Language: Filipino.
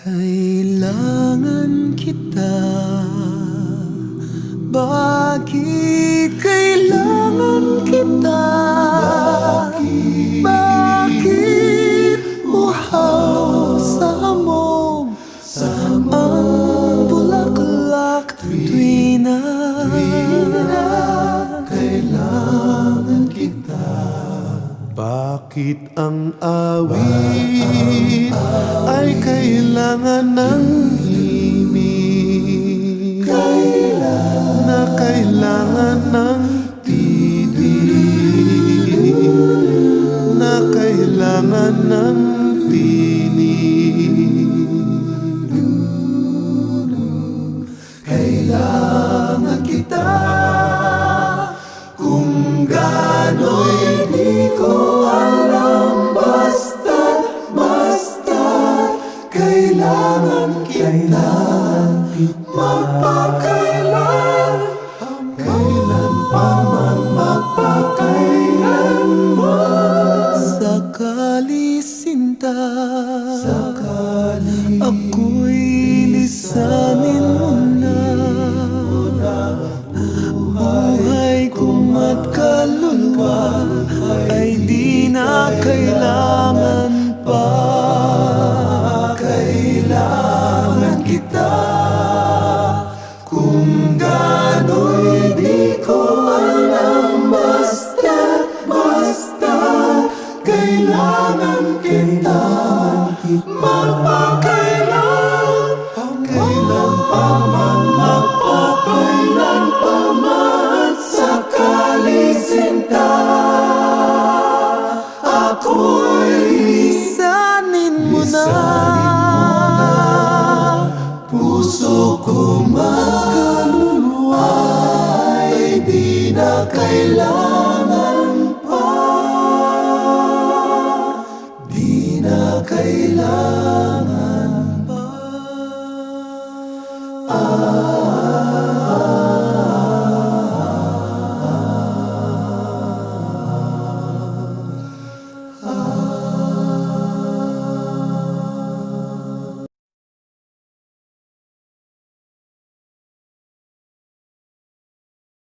Kailangan kita. Bakit na Kailangan kita. Bakit ang awit ay kailangan ng himig na kailangan ng tinig na kailangan ng tinig kung gano'y di ko alam Basta, basta Kailangan kita Magpakailan kita. Kung gano'y di ko alam Basta, basta Kailangan kita. Magpakailan ko magkaluluwa